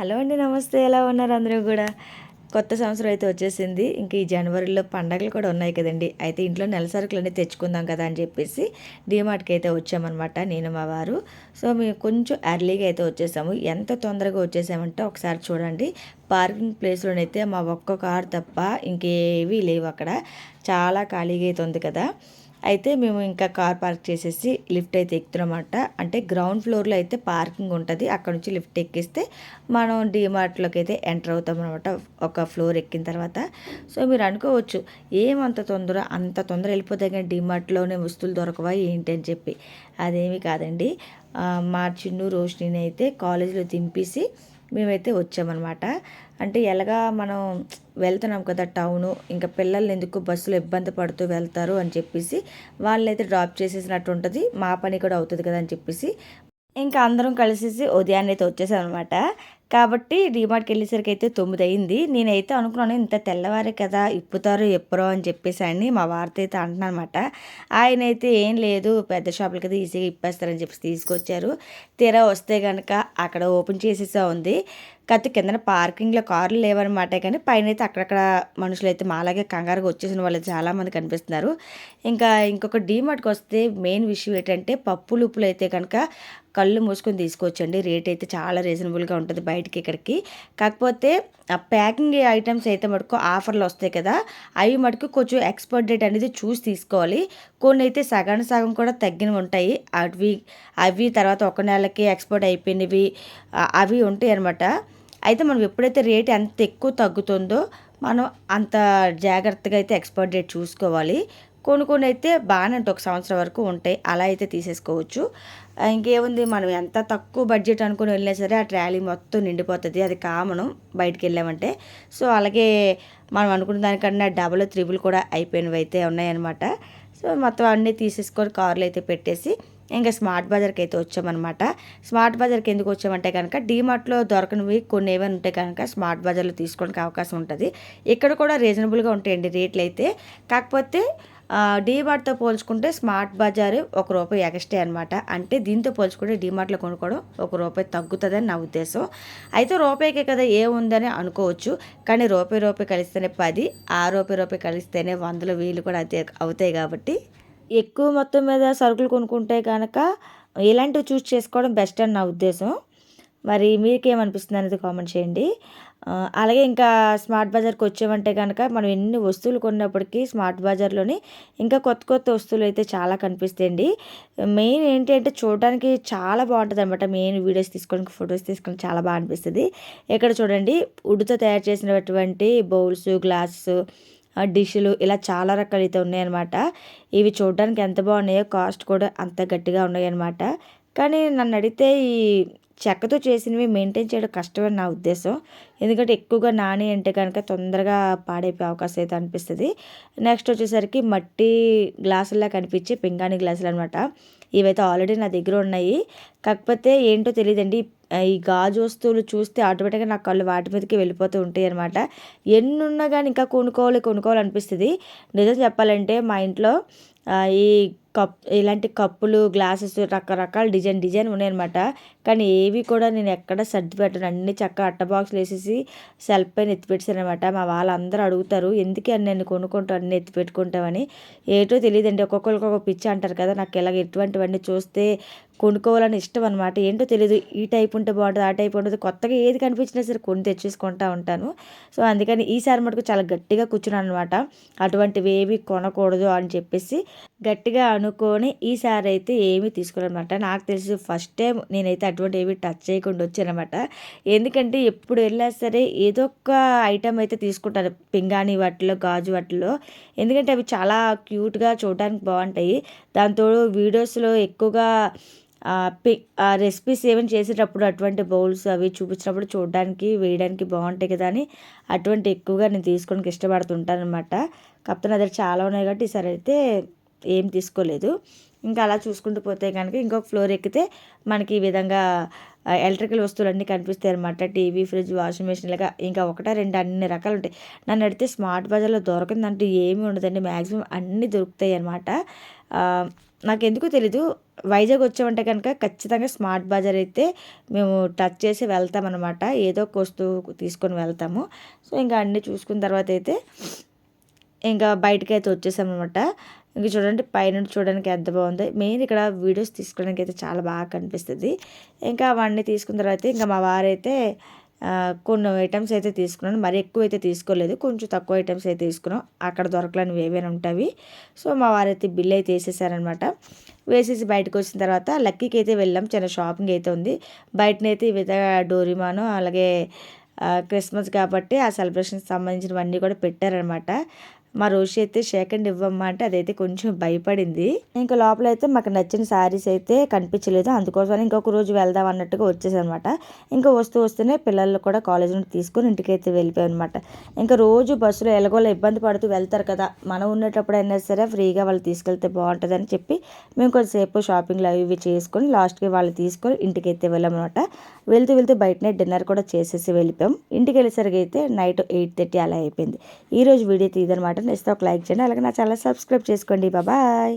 Hello అండి నమస్తే. ఎలా ఉన్నారు అందరూ కూడా? కొత్త సంవత్సరం అయితే వచ్చేసింది. ఇంక ఈ జనవరిలో పండగలు కూడా ఉన్నాయి కదండి. అయితే ఇంట్లో నెల సరుకులు అన్నీ తెచ్చుకుందాం కదా అని చెప్పేసి డిమార్ట్కి అయితే వచ్చామన్నమాట నేను మా వారు. సో మేము కొంచెం ఎర్లీగా అయితే వచ్చేసాము. ఎంత తొందరగా వచ్చేసామంటే ఒకసారి చూడండి. పార్కింగ్ ప్లేస్లోనైతే మా ఒక్క కార్ తప్ప ఇంకేవీ లేవు అక్కడ. చాలా ఖాళీగా అయితే ఉంది కదా. అయితే మేము ఇంకా కార్ పార్క్ చేసేసి లిఫ్ట్ అయితే ఎక్కుతున్నమాట అంటే గ్రౌండ్ ఫ్లోర్లో అయితే పార్కింగ్ ఉంటుంది. అక్కడ నుంచి లిఫ్ట్ ఎక్కిస్తే మనం డీమార్ట్లోకి అయితే ఎంటర్ అవుతాం అనమాట ఒక ఫ్లోర్ ఎక్కిన తర్వాత. సో మీరు అనుకోవచ్చు ఏమంత తొందర అంత తొందర వెళ్ళిపోతాయి కానీ డీమార్ట్లోనే వస్తువులు దొరకవా ఏంటి అని చెప్పి. అదేమి కాదండి. మా చిన్ను రోషిని అయితే కాలేజీలో దింపేసి మేమైతే వచ్చామన్నమాట. అంటే ఎలాగా మనం వెళ్తున్నాం కదా టౌను ఇంకా పిల్లల్ని ఎందుకు బస్సులో ఇబ్బంది పడుతూ వెళ్తారు అని చెప్పేసి వాళ్ళైతే డ్రాప్ చేసేసినట్టు ఉంటుంది మా పని కూడా అవుతుంది కదా అని చెప్పేసి. ఇంకా అందరం కలిసేసి ఉదయాన్నే అయితే వచ్చేసాం అనమాట కాబట్టి డిమార్ట్కి వెళ్ళేసరికి అయితే తొమ్మిది అయింది నేనైతే అనుకున్నాను ఇంత తెల్లవారే కదా ఇప్పుతారు ఎప్పురో అని చెప్పేసి అని మా వార్త అయితే అంటున్నాను అనమాట ఆయన అయితే ఏం లేదు పెద్ద షాపులకి అయితే ఈజీగా ఇప్పేస్తారని చెప్పేసి తీసుకొచ్చారు. తీరా వస్తే కనుక అక్కడ ఓపెన్ చేసేసా ఉంది. కాకపోతే కింద పార్కింగ్లో కార్లు లేవన్నమాట కానీ పైన అయితే అక్కడక్కడ మనుషులు అయితే మాలాగే కంగారుగా వచ్చేసిన వాళ్ళు చాలామంది కనిపిస్తున్నారు. ఇంకా ఇంకొక డీమార్ట్కి వస్తే మెయిన్ విషయం ఏంటంటే పప్పులు ఉప్పులు అయితే కనుక కళ్ళు మూసుకొని తీసుకోవచ్చండి. రేట్ అయితే చాలా రీజనబుల్గా ఉంటుంది బయటికి ఇక్కడికి. కాకపోతే ఆ ప్యాకింగ్ ఐటమ్స్ అయితే మటుకు ఆఫర్లు వస్తాయి కదా అవి మటుకు కొంచెం ఎక్స్పైర్ డేట్ అనేది చూసి తీసుకోవాలి. కొన్ని అయితే సగం సగం కూడా తగ్గినవి ఉంటాయి. అవి అవి తర్వాత ఒక నెలకి ఎక్స్పర్ట్ అయిపోయినవి అవి ఉంటాయి అనమాట అయితే మనం ఎప్పుడైతే రేట్ ఎంత ఎక్కువ తగ్గుతుందో మనం అంత జాగ్రత్తగా అయితే ఎక్స్పైర్ డేట్ చూసుకోవాలి. కొన్ని కొన్ని అయితే బాగానే ఉంటాయి ఒక సంవత్సరం వరకు ఉంటాయి. అలా అయితే తీసేసుకోవచ్చు. ఇంకేముంది? మనం ఎంత తక్కువ బడ్జెట్ అనుకుని వెళ్ళినా సరే ఆ ట్రాలీ మొత్తం నిండిపోతుంది. అది కామను బయటికి వెళ్ళామంటే. సో అలాగే మనం అనుకున్న దానికన్నా డబుల్ త్రిబుల్ కూడా అయిపోయినవి అయితే ఉన్నాయన్నమాట. సో మొత్తం అన్నీ తీసేసుకొని కార్లు అయితే పెట్టేసి ఇంకా స్మార్ట్ బజార్కి అయితే వచ్చామన్నమాట. స్మార్ట్ బజార్కి ఎందుకు వచ్చామంటే కనుక డీమార్ట్లో దొరకనివి కొన్ని ఏమైనా ఉంటే కనుక స్మార్ట్ బజార్లో తీసుకోవడానికి అవకాశం ఉంటుంది. ఇక్కడ కూడా రీజనబుల్గా ఉంటాయండి రేట్లు అయితే. కాకపోతే డీమార్ట్తో పోల్చుకుంటే స్మార్ట్ బజార్ ఒక రూపాయి ఎక్స్ట్రా అనమాట అంటే దీంతో పోల్చుకుంటే డీమార్ట్లో కొనుక్కోవడం ఒక రూపాయి తగ్గుతుందని నా ఉద్దేశం. అయితే రూపాయికే కదా ఏముందని అనుకోవచ్చు. కానీ రూపాయి రూపాయి కలిస్తేనే పది ఆ రూపాయి రూపాయి కలిస్తేనే వందల వేలు కూడా అదే అవుతాయి కాబట్టి ఎక్కువ మొత్తం మీద సరుకులు కొనుక్కుంటే కనుక ఇలాంటివి చూస్ చేసుకోవడం బెస్ట్ అని నా ఉద్దేశం. మరి మీకేమనిపిస్తుంది అనేది కామెంట్ చేయండి. అలాగే ఇంకా స్మార్ట్ బజార్కి వచ్చామంటే కనుక మనం ఎన్ని వస్తువులు కొన్నప్పటికీ స్మార్ట్ బజార్లోని ఇంకా కొత్త కొత్త వస్తువులు అయితే చాలా కనిపిస్తాయండి. మెయిన్ ఏంటి అంటే చూడడానికి చాలా బాగుంటుంది అనమాట మెయిన్ వీడియోస్ తీసుకోవడానికి ఫొటోస్ తీసుకోవడానికి చాలా బాగా అనిపిస్తుంది. ఇక్కడ చూడండి ఉడ్డుతో తయారు చేసినటువంటి బౌల్స్ గ్లాసెస్ డిష్లు ఇలా చాలా రకాలు అయితే ఉన్నాయన్నమాట. ఇవి చూడడానికి ఎంత బాగున్నాయో కాస్ట్ కూడా అంత గట్టిగా ఉన్నాయన్నమాట. కానీ నన్ను అడిగితే ఈ చెక్కతో చేసినవి మెయింటైన్ చేయడం కష్టమని నా ఉద్దేశం. ఎందుకంటే ఎక్కువగా నాని అంటే కనుక తొందరగా పాడైపోయే అవకాశం అయితే అనిపిస్తుంది. నెక్స్ట్ వచ్చేసరికి మట్టి గ్లాసుల్లా కనిపించే పింగాణి గ్లాసులు అనమాట ఇవైతే ఆల్రెడీ నా దగ్గర ఉన్నాయి. కాకపోతే ఏంటో తెలియదండి. ఈ గాజు వస్తువులు చూస్తే ఆటోమేటిక్గా నా కళ్ళు వాటి మీదకి వెళ్ళిపోతూ ఉంటాయి అనమాట ఎన్నున్నా కానీ ఇంకా కొనుక్కోవాలి కొనుక్కోవాలి అనిపిస్తుంది నిజం చెప్పాలంటే మా ఇంట్లో ఈ కప్ ఇలాంటి కప్పులు గ్లాసెస్ రకరకాల డిజైన్ డిజైన్ ఉన్నాయన్నమాట. కానీ ఏవి కూడా నేను ఎక్కడ సర్ది పెట్టను. అన్ని చక్కగా అట్ట బాక్స్లు వేసేసి సెల్ఫ్ పైన ఎత్తిపెట్టాను అనమాట మా వాళ్ళందరూ అడుగుతారు ఎందుకే అని నేను కొనుక్కుంటాను అన్ని ఎత్తి పెట్టుకుంటామని ఏటో తెలియదండి. ఒక్కొక్కరికి ఒక పిచ్చి అంటారు కదా నాకు ఇలాగ ఎటువంటివన్నీ చూస్తే కొనుక్కోవాలని ఇష్టం అనమాట ఏంటో తెలియదు ఈ టైప్ ఉంటే బాగుంటుంది ఆ టైప్ ఉంటుంది కొత్తగా ఏది కనిపించినా సరే కొని తెచ్చేసుకుంటా ఉంటాను. సో అందుకని ఈసారి మటుకు చాలా గట్టిగా కూర్చున్నాను అనమాట అటువంటివి ఏవి కొనకూడదు అని చెప్పేసి గట్టిగా అనుకొని ఈసారి అయితే ఏమీ తీసుకోవాలన్నమాట నాకు తెలిసి ఫస్ట్ టైం నేనైతే అటువంటి ఏవి టచ్ చేయకుండా వచ్చానమాట ఎందుకంటే ఎప్పుడు వెళ్ళినా సరే ఏదో ఒక ఐటమ్ అయితే తీసుకుంటారు. పింగాణి వాటిలో గాజు వాటిలో. ఎందుకంటే అవి చాలా క్యూట్గా చూడడానికి బాగుంటాయి. దాంతో వీడియోస్లో ఎక్కువగా పి రెసిపీస్ ఏమైనా చేసేటప్పుడు అటువంటి బౌల్స్ అవి చూపించినప్పుడు చూడడానికి వేయడానికి బాగుంటాయి కదా అని అటువంటి ఎక్కువగా నేను తీసుకోవడానికి ఇష్టపడుతుంటాను అనమాట కాకపోతే నా దగ్గర చాలా ఉన్నాయి కాబట్టి ఈసారి అయితే ఏం తీసుకోలేదు. ఇంకా అలా చూసుకుంటూ పోతే కనుక ఇంకొక ఫ్లోర్ ఎక్కితే మనకి ఈ విధంగా ఎలక్ట్రికల్ వస్తువులు అన్నీ కనిపిస్తాయి అనమాట టీవీ ఫ్రిడ్జ్ వాషింగ్ మిషన్ లాగా ఇంకా ఒకటా రెండు అన్ని రకాలు ఉంటాయి. నన్ను అడిగితే స్మార్ట్ బజార్లో దొరకందంటే ఏమీ ఉండదండి. మ్యాక్సిమం అన్నీ దొరుకుతాయి అనమాట నాకు ఎందుకో తెలీదు. వైజాగ్ వచ్చామంటే కనుక ఖచ్చితంగా స్మార్ట్ బజార్ అయితే మేము టచ్ చేసి వెళ్తామన్నమాట ఏదో ఒక వస్తువు తీసుకొని వెళ్తాము. సో ఇంకా అన్నీ చూసుకున్న తర్వాత అయితే ఇంకా బయటకైతే అయితే వచ్చేసామన్నమాట ఇంక చూడండి పైనుండి చూడడానికి ఎంత బాగుంది. మెయిన్ ఇక్కడ వీడియోస్ తీసుకోవడానికి అయితే చాలా బాగా కనిపిస్తుంది. ఇంకా అవన్నీ తీసుకున్న తర్వాత ఇంకా మా వారైతే కొన్ని ఐటమ్స్ అయితే తీసుకున్నాను. మరి ఎక్కువ అయితే తీసుకోలేదు. కొంచెం తక్కువ ఐటమ్స్ అయితే తీసుకున్నాం. అక్కడ దొరకలేనివి ఏవైనా ఉంటాయి సో మా వారైతే బిల్ అయితే వేసేసారనమాట. వేసేసి బయటకు వచ్చిన తర్వాత లక్కీకి అయితే వెళ్ళాం. చిన్న షాపింగ్ అయితే ఉంది. బయటనైతే ఈ విధంగా డోరిమాను అలాగే క్రిస్మస్ కాబట్టి ఆ సెలబ్రేషన్కి సంబంధించినవన్నీ కూడా పెట్టారనమాట. మా రోషి అయితే సెకండ్ ఇవ్వమ్మా అంటే అదైతే కొంచెం భయపడింది. ఇంకా లోపల అయితే మాకు నచ్చిన శారీస్ అయితే కనిపించలేదు. అందుకోసం ఇంకొక రోజు వెళ్దాం అన్నట్టుగా వచ్చేసనమాట. ఇంకా వస్తూ వస్తూనే పిల్లలు కూడా కాలేజ్ నుండి తీసుకొని ఇంటికి అయితే వెళ్ళిపోయాం అనమాట ఇంకా రోజు బస్సులో ఎలాగోలా ఇబ్బంది పడుతూ వెళ్తారు కదా మనం ఉన్నప్పుడు అయినా సరే ఫ్రీగా వాళ్ళు తీసుకెళ్తే బాగుంటుందని చెప్పి మేము కొద్దిసేపు షాపింగ్లు అవి ఇవి చేసుకొని లాస్ట్కి వాళ్ళు తీసుకొని ఇంటికి అయితే వెళ్ళామన్నమాట. వెళ్తూ వెళ్తూ బయటనే డిన్నర్ కూడా చేసేసి వెళ్ళిపోయాం. ఇంటికి వెళ్ళేసరికి అయితే నైట్ ఎయిట్ థర్టీ అలా అయిపోయింది. ఈరోజు వీడియో తీదనమాట నెక్స్ట్ ఒక లైక్ చేయండి అలాగే నా ఛానల్ సబ్స్క్రైబ్ చేసుకోండి బాబాయ్